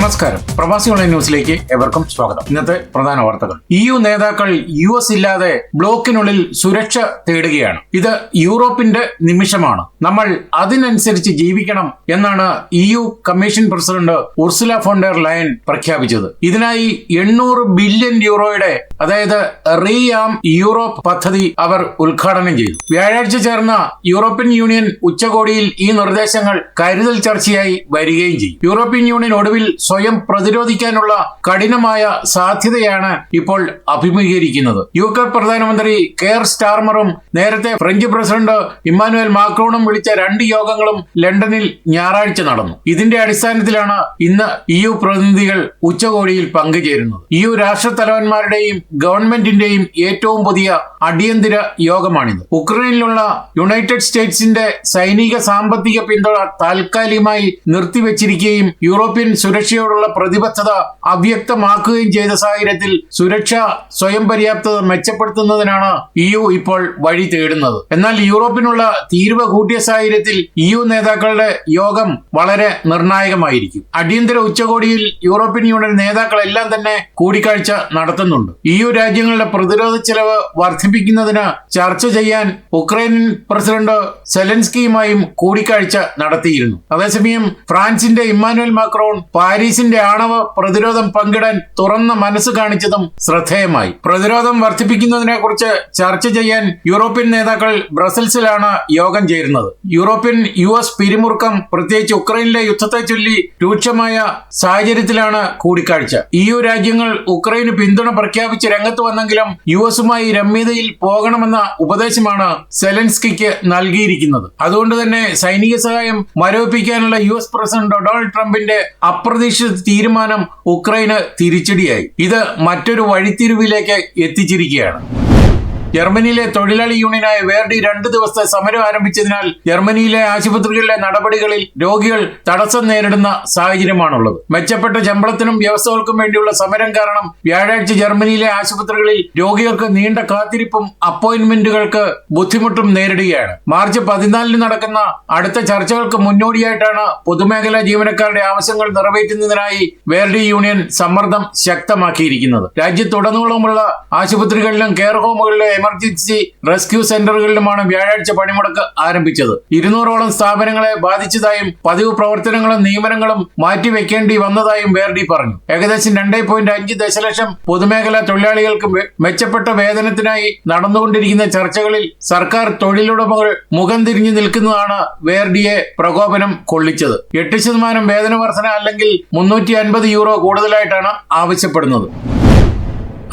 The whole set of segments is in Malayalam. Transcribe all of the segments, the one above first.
നമസ്കാരം. പ്രവാസി ഓൺലൈൻ ന്യൂസിലേക്ക് എവർക്കും സ്വാഗതം. ഇന്നത്തെ പ്രധാന വാർത്തകൾ. യു നേതാക്കൾ യു എസ് ഇല്ലാതെ ബ്ലോക്കിനുള്ളിൽ സുരക്ഷ തേടുകയാണ്. ഇത് യൂറോപ്പിന്റെ നിമിഷമാണ്. നമ്മൾ അതിനനുസരിച്ച് ജീവിക്കണം എന്നാണ് EU commission president Ursula von der Leyen പ്രഖ്യാപിച്ചത്. ഇതിനായി എണ്ണൂറ് ബില്യൺ യൂറോയുടെ അതായത് റീ ആം യൂറോപ്പ് പദ്ധതി അവർ ഉദ്ഘാടനം ചെയ്തു. വ്യാഴാഴ്ച ചേർന്ന യൂറോപ്യൻ യൂണിയൻ ഉച്ചകോടിയിൽ ഈ നിർദ്ദേശങ്ങൾ കരുതൽ ചർച്ചയായി വരികയും ചെയ്യും. യൂറോപ്യൻ യൂണിയൻ ഒടുവിൽ സ്വയം പ്രതിരോധിക്കാനുള്ള കഠിനമായ സാധ്യതയാണ് ഇപ്പോൾ അഭിമുഖീകരിക്കുന്നത്. യു കെ പ്രധാനമന്ത്രി കെയർ സ്റ്റാർമറും നേരത്തെ ഫ്രഞ്ച് പ്രസിഡന്റ് ഇമ്മാനുവൽ മാക്രോണും വിളിച്ച രണ്ട് യോഗങ്ങളും ലണ്ടനിൽ ഞായറാഴ്ച നടന്നു. ഇതിന്റെ അടിസ്ഥാനത്തിലാണ് ഇന്ന് ഇ യു പ്രതിനിധികൾ ഉച്ചകോടിയിൽ പങ്കുചേരുന്നത്. ഇ യു രാഷ്ട്രത്തലവന്മാരുടെയും ഗവൺമെന്റിന്റെയും ഏറ്റവും പുതിയ അടിയന്തര യോഗമാണിത്. ഉക്രൈനിലുള്ള യുണൈറ്റഡ് സ്റ്റേറ്റ്സിന്റെ സൈനിക സാമ്പത്തിക പിന്തുണ താൽക്കാലികമായി നിർത്തിവെച്ചിരിക്കുകയും യൂറോപ്യൻ സുരക്ഷയോടുള്ള പ്രതിബദ്ധത അവ്യക്തമാക്കുകയും ചെയ്ത സാഹചര്യത്തിൽ സുരക്ഷ സ്വയം പര്യാപ്തത മെച്ചപ്പെടുത്തുന്നതിനാണ് ഇ യു ഇപ്പോൾ വഴി തേടുന്നത്. എന്നാൽ യൂറോപ്പിനുള്ള തീരുവ കൂട്ടിയ സാഹചര്യത്തിൽ ഇ യു നേതാക്കളുടെ യോഗം വളരെ നിർണായകമായിരിക്കും. അടിയന്തര ഉച്ചകോടിയിൽ യൂറോപ്യൻ യൂണിയൻ നേതാക്കളെല്ലാം തന്നെ കൂടിക്കാഴ്ച നടത്തുന്നുണ്ട്. ഇ യു രാജ്യങ്ങളുടെ പ്രതിരോധ ചെലവ് വർദ്ധിപ്പിക്കുന്നതിന് ചർച്ച ചെയ്യാൻ ഉക്രൈൻ പ്രസിഡന്റ് സെലൻസ്കിയുമായും കൂടിക്കാഴ്ച നടത്തിയിരുന്നു. അതേസമയം ഫ്രാൻസിന്റെ ഇമ്മാനുവൽ മാക്രോൺ പാരീസിന്റെ ആണവ പ്രതിരോധം പങ്കിടാൻ തുറന്ന മനസ്സ് കാണിച്ചതും ശ്രദ്ധേയമായി. പ്രതിരോധം വർദ്ധിപ്പിക്കുന്നതിനെ കുറിച്ച് ചർച്ച ചെയ്യാൻ യൂറോപ്യൻ നേതാക്കൾ ബ്രസൽസിലാണ് യോഗം ചേരുന്നത്. യൂറോപ്യൻ യു എസ് പിരിമുറുക്കം പ്രത്യേകിച്ച് ഉക്രൈനിലെ യുദ്ധത്തെ ചൊല്ലി രൂക്ഷമായ സാഹചര്യത്തിലാണ് കൂടിക്കാഴ്ച. ഇ യു രാജ്യങ്ങൾ ഉക്രൈന് പിന്തുണ പ്രഖ്യാപിച്ച് രംഗത്ത് വന്നെങ്കിലും യു എസുമായി രമ്യതയിൽ പോകണമെന്ന ഉപദേശമാണ് സെലൻസ്കിക്ക് നൽകിയിരിക്കുന്നത്. അതുകൊണ്ട് തന്നെ സൈനിക സഹായം മരവിപ്പിക്കാനുള്ള യു എസ് പ്രസിഡന്റ് ഡൊണാൾഡ് ട്രംപിന്റെ അപ്രതീക്ഷിത തീരുമാനം ഉക്രൈന് തിരിച്ചടിയായി. ഇത് മറ്റൊരു വഴിത്തിരിവിലേക്ക് എത്തിച്ചിരിക്കുകയാണ്. ജർമ്മനിയിലെ തൊഴിലാളി യൂണിയനായ വേർഡി രണ്ട് ദിവസത്തെ സമരം ആരംഭിച്ചതിനാൽ ജർമ്മനിയിലെ ആശുപത്രികളിലെ നടപടികളിൽ രോഗികൾ തടസ്സം നേരിടുന്ന സാഹചര്യമാണുള്ളത്. മെച്ചപ്പെട്ട ശമ്പളത്തിനും വ്യവസ്ഥകൾക്കും വേണ്ടിയുള്ള സമരം കാരണം വ്യാഴാഴ്ച ജർമ്മനിയിലെ ആശുപത്രികളിൽ രോഗികൾക്ക് നീണ്ട കാത്തിരിപ്പും അപ്പോയിന്റ്മെന്റുകൾക്ക് ബുദ്ധിമുട്ടും നേരിടുകയാണ്. മാർച്ച് പതിനാലിന് നടക്കുന്ന അടുത്ത ചർച്ചകൾക്ക് മുന്നോടിയായിട്ടാണ് പൊതുമേഖലാ ജീവനക്കാരുടെ ആവശ്യങ്ങൾ നിറവേറ്റുന്നതിനായി വേർഡി യൂണിയൻ സമ്മർദ്ദം ശക്തമാക്കിയിരിക്കുന്നത്. രാജ്യത്തുടനീളമുള്ള ആശുപത്രികളിലും കെയർ ഹോമുകളിലും എമർജൻസി റെസ്ക്യൂ സെന്ററുകളിലുമാണ് വ്യാഴാഴ്ച പണിമുടക്ക് ആരംഭിച്ചത്. ഇരുന്നൂറോളം സ്ഥാപനങ്ങളെ ബാധിച്ചതായും പതിവ് പ്രവർത്തനങ്ങളും നിയമനങ്ങളും മാറ്റിവെക്കേണ്ടി വന്നതായും വേർഡി പറഞ്ഞു. ഏകദേശം രണ്ടേ പോയിന്റ് അഞ്ച് ദശലക്ഷം പൊതുമേഖലാ തൊഴിലാളികൾക്ക് മെച്ചപ്പെട്ട വേതനത്തിനായി നടന്നുകൊണ്ടിരിക്കുന്ന ചർച്ചകളിൽ സർക്കാർ തൊഴിലുടമകൾ മുഖം തിരിഞ്ഞു നിൽക്കുന്നതാണ് വേർഡിയെ പ്രകോപനം കൊള്ളിച്ചത്. എട്ട് ശതമാനം വേതന വർധന അല്ലെങ്കിൽ മുന്നൂറ്റി യൂറോ കൂടുതലായിട്ടാണ് ആവശ്യപ്പെടുന്നത്.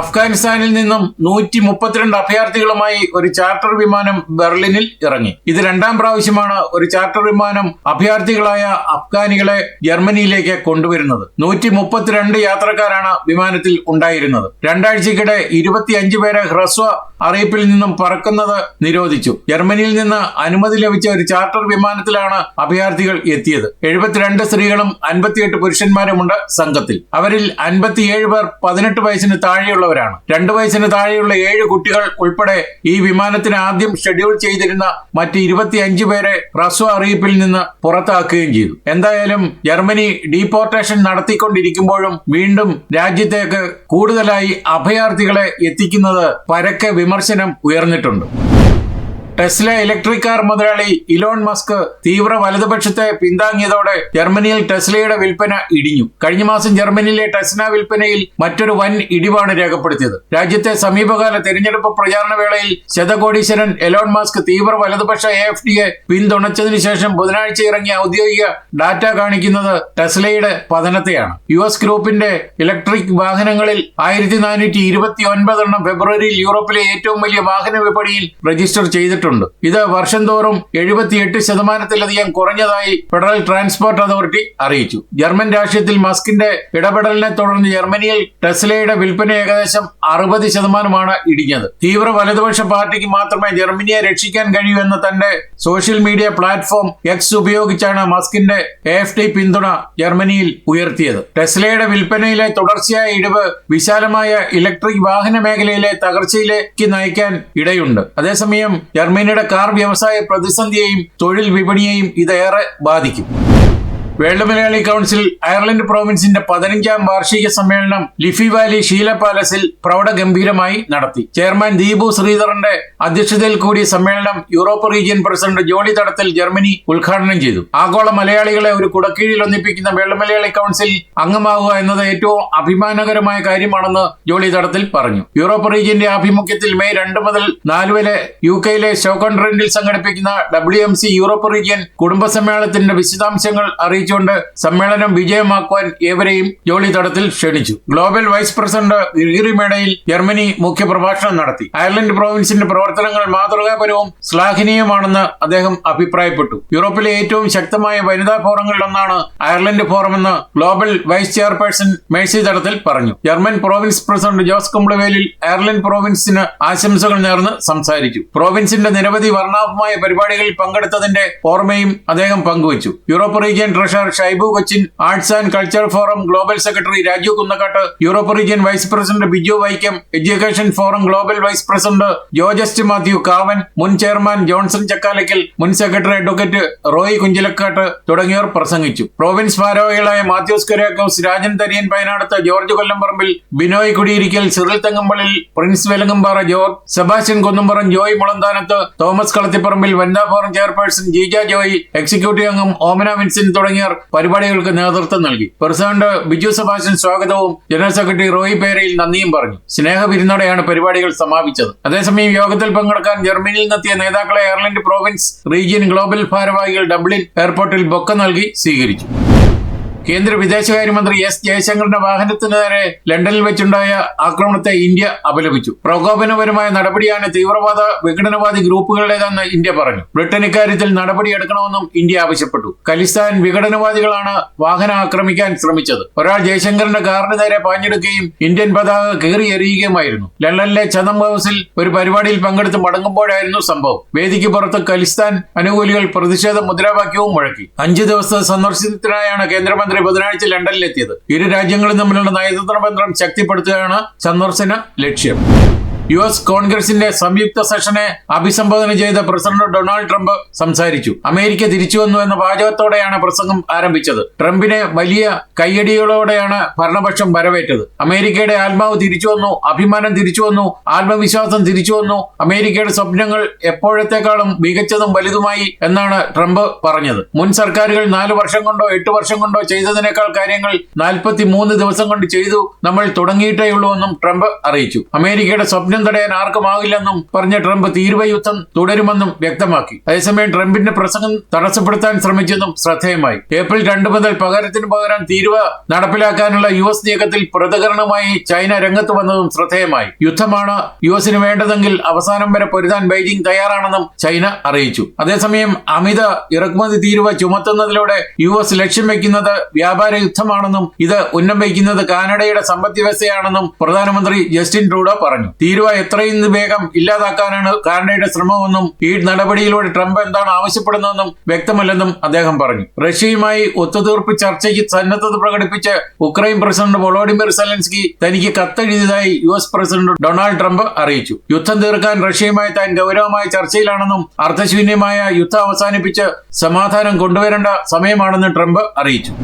അഫ്ഗാനിസ്ഥാനിൽ നിന്നും നൂറ്റി മുപ്പത്തിരണ്ട് അഭയാർത്ഥികളുമായി ഒരു ചാർട്ടർ വിമാനം ബെർലിനിൽ ഇറങ്ങി. ഇത് രണ്ടാം പ്രാവശ്യമാണ് ഒരു ചാർട്ടർ വിമാനം അഭയാർത്ഥികളായ അഫ്ഗാനികളെ ജർമ്മനിയിലേക്ക് കൊണ്ടുവരുന്നത്. നൂറ്റി മുപ്പത്തിരണ്ട് യാത്രക്കാരാണ് വിമാനത്തിൽ ഉണ്ടായിരുന്നത്. രണ്ടാഴ്ചക്കിടെ ഇരുപത്തിയഞ്ച് പേരെ ഹ്രസ്വ അറിയിപ്പിൽ നിന്നും പറക്കുന്നത് നിരോധിച്ചു. ജർമ്മനിയിൽ നിന്ന് അനുമതി ലഭിച്ച ഒരു ചാർട്ടർ വിമാനത്തിലാണ് അഭയാർത്ഥികൾ എത്തിയത്. എഴുപത്തിരണ്ട് സ്ത്രീകളും അൻപത്തിയെട്ട് പുരുഷന്മാരുമുണ്ട് സംഘത്തിൽ. അവരിൽ അൻപത്തിയേഴ് പേർ പതിനെട്ട് വയസ്സിന് താഴെയുള്ളവരാണ് രണ്ടു വയസ്സിന് താഴെയുള്ള ഏഴ് കുട്ടികൾ ഉൾപ്പെടെ ഈ വിമാനത്തിന് ആദ്യം ഷെഡ്യൂൾ ചെയ്തിരുന്ന മറ്റ് ഇരുപത്തിയഞ്ച് പേരെ ഹ്രസ്വ അറിയിപ്പിൽ നിന്ന് പുറത്താക്കുകയും ചെയ്തു. എന്തായാലും ജർമ്മനി ഡീപ്പോർട്ടേഷൻ നടത്തിക്കൊണ്ടിരിക്കുമ്പോഴും വീണ്ടും രാജ്യത്തേക്ക് കൂടുതലായി അഭയാർത്ഥികളെ എത്തിക്കുന്നത് പരക്കെ വിമർശനം ഉയർന്നിട്ടുണ്ട്. ടെസ്ല ഇലക്ട്രിക് കാർ മുതലാളി ഇലോൺ മസ്ക് തീവ്ര വലതുപക്ഷത്തെ പിന്താങ്ങിയതോടെ ജർമ്മനിയിൽ ടെസ്ലയുടെ വിൽപ്പന ഇടിഞ്ഞു. കഴിഞ്ഞ മാസം ജർമ്മനിയിലെ ടെസ്ല വിൽപ്പനയിൽ മറ്റൊരു വൻ ഇടിവാണ് രേഖപ്പെടുത്തിയത്. രാജ്യത്തെ സമീപകാല തെരഞ്ഞെടുപ്പ് പ്രചാരണ വേളയിൽ ശതകോടീശ്വരൻ എലോൺ മസ്ക് തീവ്ര വലതുപക്ഷ എ എഫ് ഡിയെ പിന്തുണച്ചതിനു ശേഷം ബുധനാഴ്ച ഇറങ്ങിയ ഔദ്യോഗിക ഡാറ്റ കാണിക്കുന്നത് ടെസ്ലയുടെ പതനത്തെയാണ്. യു എസ് ഗ്രൂപ്പിന്റെ ഇലക്ട്രിക് വാഹനങ്ങളിൽ ആയിരത്തി നാനൂറ്റി ഇരുപത്തി ഒൻപതെണ്ണം ഫെബ്രുവരിയിൽ യൂറോപ്പിലെ ഏറ്റവും വലിയ വാഹന വിപണിയിൽ രജിസ്റ്റർ ചെയ്തിട്ടുണ്ട്. ഇത് വർഷം തോറും എഴുപത്തിയെട്ട് ശതമാനത്തിലധികം കുറഞ്ഞതായി ഫെഡറൽ ട്രാൻസ്പോർട്ട് അതോറിറ്റി അറിയിച്ചു. ജർമ്മൻ രാഷ്ട്രീയത്തിൽ മസ്കിന്റെ ഇടപെടലിനെ തുടർന്ന് ജർമ്മനിയിൽ ടെസ്ലയുടെ വിൽപ്പന ഏകദേശം അറുപത് ശതമാനമാണ് ഇടിഞ്ഞത്. തീവ്ര വലതുപക്ഷ പാർട്ടിക്ക് മാത്രമേ ജർമ്മനിയെ രക്ഷിക്കാൻ കഴിയൂ എന്ന തന്റെ സോഷ്യൽ മീഡിയ പ്ലാറ്റ്ഫോം എക്സ് ഉപയോഗിച്ചാണ് മസ്കിന്റെ എഫ് ടി പിന്തുണ ജർമ്മനിയിൽ ഉയർത്തിയത്. ടെസ്ലയുടെ വിൽപ്പനയിലെ തുടർച്ചയായ ഇടിവ് വിശാലമായ ഇലക്ട്രിക് വാഹന മേഖലയിലെ തകർച്ചയിലേക്ക് നയിക്കാൻ ഇടയുണ്ട്. അതേസമയം ജർമ്മനിയുടെ കാർ വ്യവസായ പ്രതിസന്ധിയെയും തൊഴിൽ വിപണിയെയും ഇതേറെ ബാധിക്കും. വേൾഡ് മലയാളി കൗൺസിൽ അയർലൻഡ് പ്രോവിൻസിന്റെ പതിനഞ്ചാം വാർഷിക സമ്മേളനം ലിഫി വാലി ഷീല പാലസിൽ പ്രൗഢഗംഭീരമായി നടത്തി. ചെയർമാൻ ദീപു ശ്രീധറിന്റെ അധ്യക്ഷതയിൽ കൂടി സമ്മേളനം യൂറോപ്പ് റീജിയൻ പ്രസിഡന്റ് ജോളി തടത്തിൽ ജർമ്മനി ഉദ്ഘാടനം ചെയ്തു. ആഗോള മലയാളികളെ ഒരു കുടക്കീഴിൽ ഒന്നിപ്പിക്കുന്ന വേൾഡ് മലയാളി കൗൺസിൽ അംഗമാവുക എന്നത് ഏറ്റവും അഭിമാനകരമായ കാര്യമാണെന്ന് ജോളി തടത്തിൽ പറഞ്ഞു. യൂറോപ്പ് റീജിയന്റെ ആഭിമുഖ്യത്തിൽ മെയ് രണ്ട് മുതൽ നാല് വരെ യു കെയിലെ സ്റ്റോക്കൺട്രൻഡിൽ സംഘടിപ്പിക്കുന്ന W M C Europe region കുടുംബ സമ്മേളനത്തിന്റെ വിശദാംശങ്ങൾ അറിയിച്ചുകൊണ്ട് സമ്മേളനം വിജയമാക്കുവാൻ ഏവരെയും ജോളി തടത്തിൽ ക്ഷണിച്ചു. ഗ്ലോബൽ വൈസ് പ്രസിഡന്റ് ഗിരിഗിരി മേടയിൽ ജർമ്മനി മുഖ്യപ്രഭാഷണം നടത്തി. അയർലൻഡ് പ്രോവിൻസിന്റെ പ്രവർത്തനങ്ങൾ മാതൃകാപരവും ശ്ലാഘനീയമാണെന്ന് അദ്ദേഹം അഭിപ്രായപ്പെട്ടു. യൂറോപ്പിലെ ഏറ്റവും ശക്തമായ വനിതാ ഫോറങ്ങളിലൊന്നാണ് Ireland ഫോറമെന്ന് global vice chairperson Mercy Thadathil പറഞ്ഞു. German province president Jose Kumblavelil Ireland പ്രോവിൻസിന് ആശംസകൾ നേർന്ന് സംസാരിച്ചു. പ്രോവിൻസിന്റെ നിരവധി വർണാഭമായ പരിപാടികളിൽ പങ്കെടുത്തതിന്റെ ഓർമ്മയും അദ്ദേഹം പങ്കുവച്ചു. Europe region treasurer Shaibu Cochin arts and culture forum global secretary Raju Kunnakkattu Europe region vice president Biju Vaikom education forum global vice president Jojust Mathew Cavan മുൻ ചെയർമാൻ ജോൺസൺ ചക്കാലയ്ക്കൽ മുൻ സെക്രട്ടറി അഡ്വക്കേറ്റ് റോയ് കുഞ്ചിലക്കാട്ട് തുടങ്ങിയവർ പ്രസംഗിച്ചു. പ്രോവിൻസ് ഭാരവാഹികളായ Mathews Kuriakose Rajan Thariyan Payanadath George Kollamparambil Binoy Kudiyirikkal Cyril Thengampallil Prince Velangampara George Sebastian Kunnamparam Joy Mulanthanath Thomas Kalathiparambil വനിതാ forum chairperson Jeeja Joy executive അംഗം ഓമന വിൻസിൻ തുടങ്ങിയവർ പരിപാടികൾക്ക് നേതൃത്വം നൽകി. പ്രസിഡന്റ് ബിജു സെബാസ്റ്റ്യൻ സ്വാഗതവും ജനറൽ സെക്രട്ടറി റോയി പേരയിൽ നന്ദിയും പറഞ്ഞു. സ്നേഹവിരുന്നോടെയാണ് പരിപാടികൾ സമാപിച്ചത്. അതേസമയം യോഗത്തിൽ പങ്കെടുക്കാൻ ജർമ്മനിയിൽ നിന്നെത്തിയ നേതാക്കളെ എയർലൻഡ് പ്രോവിൻസ് റീജിയൻ ഗ്ലോബൽ ഭാരവാഹികൾ ഡബ്ലിൻ എയർപോർട്ടിൽ ബൊക്ക നൽകി സ്വീകരിച്ചു. കേന്ദ്ര വിദേശകാര്യമന്ത്രി എസ് ജയശങ്കറിന്റെ വാഹനത്തിന് നേരെ ലണ്ടനിൽ വെച്ചുണ്ടായ ആക്രമണത്തെ ഇന്ത്യ അപലപിച്ചു. പ്രകോപനപരമായ നടപടിയാണ് തീവ്രവാദ വിഘടനവാദി ഗ്രൂപ്പുകളുടേതെന്ന് ഇന്ത്യ പറഞ്ഞു. ബ്രിട്ടൻ ഇക്കാര്യത്തിൽ നടപടിയെടുക്കണമെന്നും ഇന്ത്യ ആവശ്യപ്പെട്ടു. ഖലിസ്ഥാൻ വിഘടനവാദികളാണ് വാഹനം ആക്രമിക്കാൻ ശ്രമിച്ചത്. ഒരാൾ ജയശങ്കറിന്റെ കാറിന് നേരെ പാഞ്ഞെടുക്കുകയും ഇന്ത്യൻ പതാക കീറി എറിയുകയുമായിരുന്നു. ലണ്ടനിലെ ചതം ഹൗസിൽ ഒരു പരിപാടിയിൽ പങ്കെടുത്ത് മടങ്ങുമ്പോഴായിരുന്നു സംഭവം. വേദിക്ക് പുറത്ത് ഖലിസ്ഥാൻ അനുകൂലികൾ പ്രതിഷേധ മുദ്രാവാക്യവും മുഴക്കി. അഞ്ചു ദിവസത്തെ സന്ദർശനത്തിനായാണ് കേന്ദ്രമന്ത്രി ബുധനാഴ്ച ലണ്ടനിലെത്തിയത്. ഇരു രാജ്യങ്ങളും തമ്മിലുള്ള നയതന്ത്ര ബന്ധം ശക്തിപ്പെടുത്തുകയാണ് സന്ദർശന ലക്ഷ്യം. യു എസ് കോൺഗ്രസിന്റെ സംയുക്ത സെഷനെ അഭിസംബോധന ചെയ്ത പ്രസിഡന്റ് ഡൊണാൾഡ് ട്രംപ് സംസാരിച്ചു. അമേരിക്ക തിരിച്ചു വന്നു എന്ന വാചകത്തോടെയാണ് പ്രസംഗം ആരംഭിച്ചത്. ട്രംപിനെ വലിയ കയ്യടികളോടെയാണ് ഭരണപക്ഷം വരവേറ്റത്. അമേരിക്കയുടെ ആത്മാവ് തിരിച്ചു വന്നു അഭിമാനം തിരിച്ചു വന്നു ആത്മവിശ്വാസം തിരിച്ചു വന്നു അമേരിക്കയുടെ സ്വപ്നങ്ങൾ എപ്പോഴത്തെക്കാളും മികച്ചതും വലുതുമായി എന്നാണ് ട്രംപ് പറഞ്ഞത്. മുൻ സർക്കാരുകൾ നാല് വർഷം കൊണ്ടോ എട്ട് വർഷം കൊണ്ടോ ചെയ്തതിനേക്കാൾ കാര്യങ്ങൾ നാൽപ്പത്തി മൂന്ന് ദിവസം കൊണ്ട് ചെയ്തു നമ്മൾ തുടങ്ങിയിട്ടേ ഉള്ളൂ എന്നും ട്രംപ് അറിയിച്ചു. അമേരിക്കയുടെ സ്വപ്നം തടയാൻ ആർക്കുമാകില്ലെന്നും പറഞ്ഞ ട്രംപ് തീരുവ യുദ്ധം തുടരുമെന്നും വ്യക്തമാക്കി. അതേസമയം ട്രംപിന്റെ പ്രസംഗം തടസ്സപ്പെടുത്താൻ ശ്രമിച്ചെന്നും ശ്രദ്ധേയമായി. ഏപ്രിൽ രണ്ട് മുതൽ പകരത്തിന് പകരം തീരുവ നടപ്പിലാക്കാനുള്ള യു എസ് നീക്കത്തിൽ പ്രതികരണമായി ചൈന രംഗത്ത് വന്നതും ശ്രദ്ധേയമായി. യുദ്ധമാണ് യു എസിന് വേണ്ടതെങ്കിൽ അവസാനം വരെ പൊരുതാൻ ബൈജിംഗ് തയ്യാറാണെന്നും ചൈന അറിയിച്ചു. അതേസമയം അമിത ഇറക്കുമതി തീരുവ ചുമത്തുന്നതിലൂടെ യു എസ് ലക്ഷ്യം വയ്ക്കുന്നത് വ്യാപാര യുദ്ധമാണെന്നും ഇത് ഉന്നം വയ്ക്കുന്നത് കാനഡയുടെ സമ്പദ് വ്യവസ്ഥയാണെന്നും പ്രധാനമന്ത്രി ജസ്റ്റിൻ ട്രൂഡോ പറഞ്ഞു. തീരുവ എത്രയും വേഗം ഇല്ലാതാക്കാനാണ് കാനഡയുടെ ശ്രമമെന്നും ഈ നടപടിയിലൂടെ ട്രംപ് എന്താണ് ആവശ്യപ്പെടുന്നതെന്നും വ്യക്തമല്ലെന്നും അദ്ദേഹം പറഞ്ഞു. റഷ്യയുമായി ഒത്തുതീർപ്പ് ചർച്ചയ്ക്ക് സന്നദ്ധത പ്രകടിപ്പിച്ച് ഉക്രൈൻ പ്രസിഡന്റ് വൊളോഡിമിർ സെലൻസ്കി തനിക്ക് കത്തെഴുതിയതായി U S president Donald Trump അറിയിച്ചു. യുദ്ധം തീർക്കാൻ റഷ്യയുമായി താൻ ഗൗരവമായ ചർച്ചയിലാണെന്നും അർത്ഥശൂന്യമായ യുദ്ധം അവസാനിപ്പിച്ച് സമാധാനം കൊണ്ടുവരേണ്ട സമയമാണെന്ന് ട്രംപ് അറിയിച്ചു.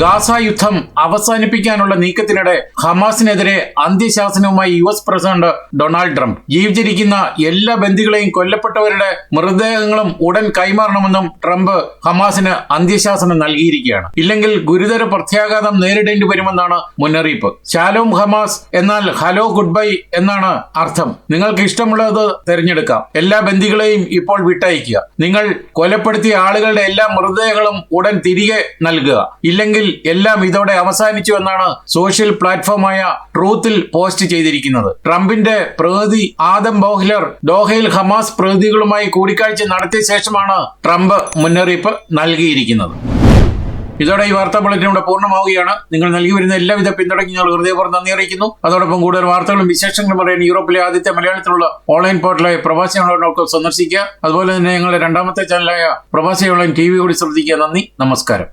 ഗാസ യുദ്ധം അവസാനിപ്പിക്കാനുള്ള നീക്കത്തിനിടെ ഹമാസിനെതിരെ അന്ത്യശാസനവുമായി U S president Donald Trump. ജീവിച്ചിരിക്കുന്ന എല്ലാ ബന്ധികളെയും കൊല്ലപ്പെട്ടവരുടെ മൃതദേഹങ്ങളും ഉടൻ കൈമാറണമെന്നും ട്രംപ് ഹമാസിന് അന്ത്യശാസനം നൽകിയിരിക്കുകയാണ്. ഇല്ലെങ്കിൽ ഗുരുതര പ്രത്യാഘാതം നേരിടേണ്ടി വരുമെന്നാണ് മുന്നറിയിപ്പ്. ശാലോം ഹമാസ് എന്നാൽ ഹലോ ഗുഡ് ബൈ എന്നാണ് അർത്ഥം. നിങ്ങൾക്ക് ഇഷ്ടമുള്ളത് തിരഞ്ഞെടുക്കാം. എല്ലാ ബന്ധികളെയും ഇപ്പോൾ വിട്ടയക്കുക നിങ്ങൾ കൊലപ്പെടുത്തിയ ആളുകളുടെ എല്ലാ മൃതദേഹങ്ങളും ഉടൻ തിരികെ നൽകുക. ഇല്ലെങ്കിൽ എല്ലാം ഇതോടെ അവസാനിച്ചു എന്നാണ് സോഷ്യൽ പ്ലാറ്റ്ഫോമായ ട്രൂത്തിൽ പോസ്റ്റ് ചെയ്തിരിക്കുന്നത്. ട്രംപിന്റെ പ്രതിനിധി ആദം ബോഹ്ലർ ദോഹയിൽ ഹമാസ് പ്രതിനിധികളുമായി കൂടിക്കാഴ്ച നടത്തിയ ശേഷമാണ് ട്രംപ് മുന്നറിയിപ്പ് നൽകിയിരിക്കുന്നത്. ഇതോടെ ഈ വാർത്താ ബുള്ളറ്റിൻ ഇവിടെ പൂർണമാവുകയാണ്. നിങ്ങൾ നൽകി വരുന്ന എല്ലാവിധ പിന്തുണയ്ക്ക് ഞങ്ങൾ ഹൃദയപൂർവം നന്ദി അറിയിക്കുന്നു. അതോടൊപ്പം കൂടുതൽ വാർത്തകളും വിശേഷങ്ങളും പറയാൻ യൂറോപ്പിലെ ആദ്യത്തെ മലയാളത്തിലുള്ള ഓൺലൈൻ പോർട്ടലായ പ്രവാസി ഓൺലൈൻ സന്ദർശിക്കുക. അതുപോലെ തന്നെ ഞങ്ങളുടെ രണ്ടാമത്തെ ചാനലായ പ്രവാസി ഓൺലൈൻ ടി വി കൂടി ശ്രദ്ധിക്കുക. നന്ദി നമസ്കാരം.